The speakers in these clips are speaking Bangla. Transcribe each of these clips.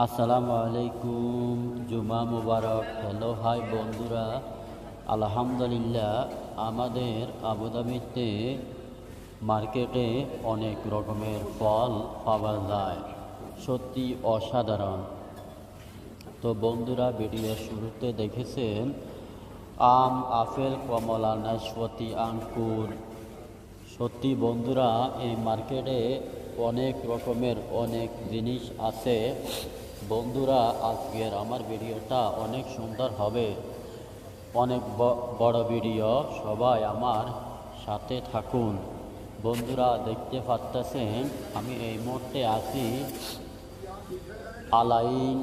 আসসালামু আলাইকুম, জুমা মুবারক। হ্যালো, হাই বন্ধুরা। আলহামদুলিল্লাহ, আমাদের আবুধাবিতে মার্কেটে অনেক রকমের ফল পাওয়া যায়। সত্যি অসাধারণ। তো বন্ধুরা, ভিডিও শুরুতে দেখেছেন, আম, আপেল, কমলা, নাশপাতি আঙ্কুর সত্যি বন্ধুরা, এই মার্কেটে অনেক রকমের অনেক জিনিস আছে। বন্ধুরা, আজকের আমার ভিডিওটা অনেক সুন্দর হবে। অনেক বড় ভিডিও, সবাই আমার সাথে থাকুন। বন্ধুরা, দেখতে পাচ্ছেন আমি এই মুহূর্তে আছি আলাইন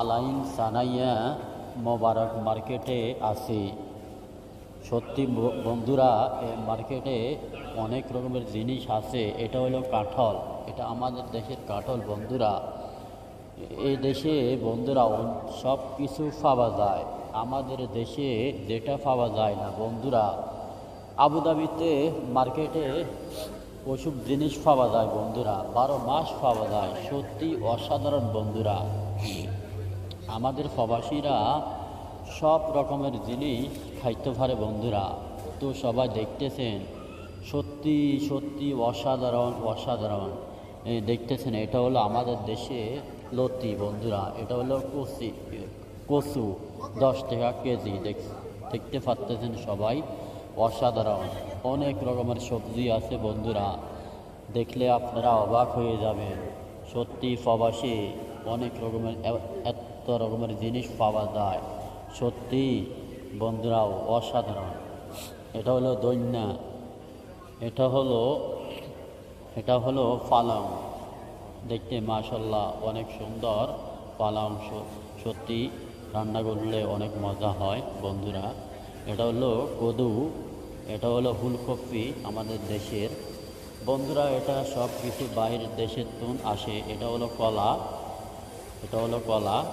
আলাইন সানাইয়া মোবারক মার্কেটে আছি। সত্যি বন্ধুরা এই মার্কেটে অনেক রকমের জিনিস আছে। এটা হলো কাঠল। এটা আমাদের দেশের কাঠল, বন্ধুরা। এই দেশে বন্ধুরা সব কিছু পাওয়া যায়। আমাদের দেশে যেটা পাওয়া যায় না, বন্ধুরা। আবুধাবিতে মার্কেটে ওসব জিনিস পাওয়া যায়, বন্ধুরা। বারো মাস পাওয়া যায়, সত্যি অসাধারণ, বন্ধুরা। আমাদের প্রবাসীরা সব রকমের জিনিস খাইতে পারে, বন্ধুরা। তো সবাই দেখতেছেন, সত্যি সত্যি অসাধারণ অসাধারণ। এই দেখতেছেন, এটা হলো আমাদের দেশে লতি, বন্ধুরা। এটা হলো কচি, কচু, দশ টাকা কেজি। দেখ, দেখতে পাচ্তেছেন সবাই, অসাধারণ। অনেক রকমের সবজি আছে, বন্ধুরা। দেখলে আপনারা অবাক হয়ে যাবেন। সত্যি প্রবাসী, অনেক রকমের এত রকমের জিনিস পাওয়া যায়। সত্যি বন্ধুরাও অসাধারণ। এটা হলো দৈন্যা এটা হলো এটা হলো পালং দেখতে মাশাল্লাহ অনেক সুন্দর। পালং সত্যি রান্না করলে অনেক মজা হয় বন্ধুরা। এটা হলো কদু, এটা হলো ফুলকপি আমাদের দেশের। বন্ধুরা, এটা সব কিছু বাইরের দেশের তুন আসে। এটা হলো কলা, এটা হলো কলা,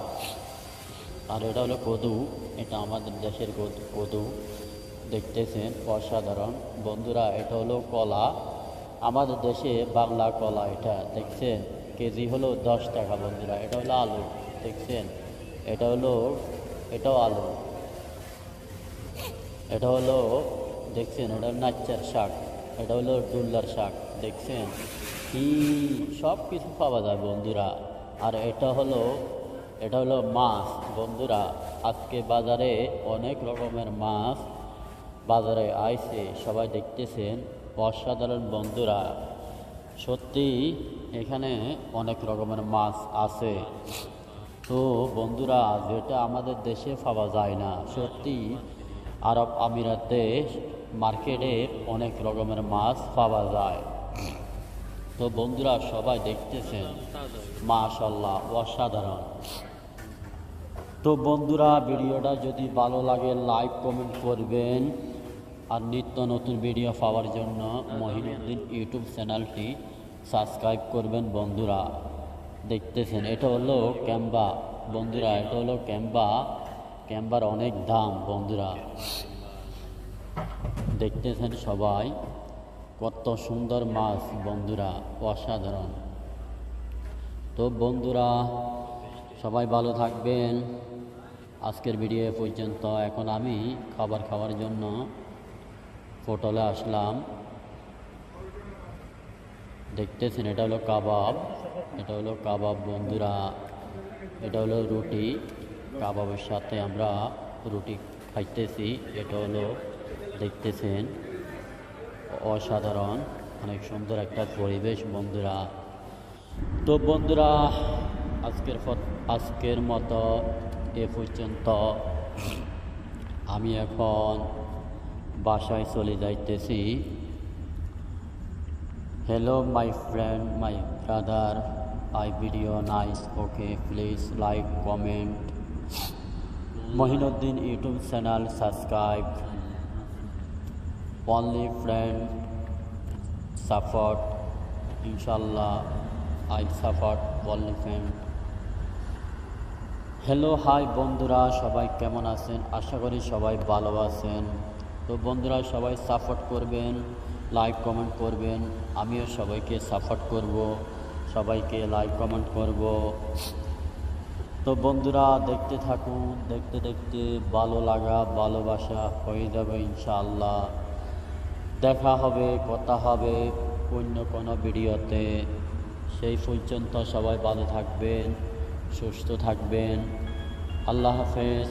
আর এটা হলো কদু। এটা আমাদের দেশের কদু- কদু। দেখতেছেন অসাধারণ। বন্ধুরা, এটা হলো কলা। আমাদের দেশে বাংলা কলা এটা, দেখছেন? কেজি হলো দশ টাকা বন্ধুরা, এটা হলো আলু, দেখছেন? এটা হলো, এটাও আলু। এটা হলো, দেখছেন? এটা নাচ্চার শাক, এটা হলো ডুল্লার শাক, দেখছেন? কি সব কিছু পাওয়া যায় বন্ধুরা। আর এটা হলো এটা হলো মাছ বন্ধুরা। আজকে বাজারে অনেক রকমের মাছ বাজারে আইছে, সবাই দেখতেছেন। অসাধারণ বন্ধুরা, সত্যি এখানে অনেক রকমের মাছ আছে। তো বন্ধুরা, যেটা আমাদের দেশে পাওয়া যায় না, সত্যি আরব আমিরাতে মার্কেটে অনেক রকমের মাছ পাওয়া যায়। তো বন্ধুরা, সবাই দেখতেছেন মাশাল্লাহ অসাধারণ। তো বন্ধুরা, ভিডিওটা যদি ভালো লাগে, লাইক, কমেন্ট করবেন। আর নিত্য নতুন ভিডিও পাওয়ার জন্য মহিনুদ্দিন ইউটিউব চ্যানেলটি সাবস্ক্রাইব করবেন বন্ধুরা। দেখতেছেন, এটা হলো ক্যাম্বা। বন্ধুরা, এটা হলো ক্যাম্বা। ক্যাম্বার অনেক দাম, বন্ধুরা। দেখতেছেন সবাই, কত সুন্দর মাছ, বন্ধুরা, অসাধারণ। তো বন্ধুরা, সবাই ভালো থাকবেন। আজকের ভিডিও পর্যন্ত, এখন আমি খাবার খাওয়ার জন্য হোটেলে আসলাম। দেখতেছেন, এটা হলো কাবাব, এটা হলো কাবাব বন্ধুরা, এটা হলো রুটি। কাবাবের সাথে আমরা রুটি খাইতেছি, এটা হলো, দেখতেছেন, অসাধারণ, অনেক সুন্দর একটা পরিবেশ বন্ধুরা। তো বন্ধুরা, আজকের আজকের মতো এ পর্যন্ত। আমি এখন বাসায় চলে যাইতেছি। Hello my friend my brother I video nice okay please like comment Mohinuddin YouTube channel subscribe only friend support ইনশাল্লাহ I support only friend hello hi বন্ধুরা, সবাই কেমন আছেন? আশা করি সবাই ভালো আছেন। তো বন্ধুরা সবাই সাপোর্ট করবেন লাইক কমেন্ট করবেন, আমিও সবাইকে সাপোর্ট করব, সবাইকে লাইক কমেন্ট করব। তো বন্ধুরা দেখতে থাকুন, দেখতে দেখতে ভালো লাগা, ভালোবাসা হয়ে যাবে ইনশাআল্লাহ। দেখা হবে, কথা হবে অন্য কোনো ভিডিওতে। সেই পর্যন্ত সবাই ভালো থাকবেন, সুস্থ থাকবেন। আল্লাহ হাফেজ।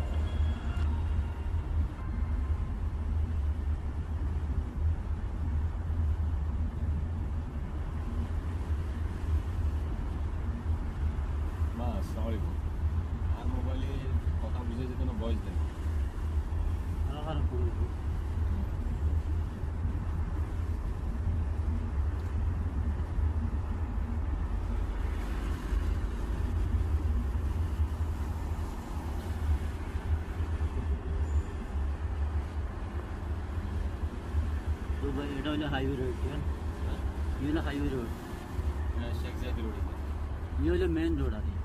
over you know, you know highway road you know, you know highway road yeah, exactly road. you know the main road are you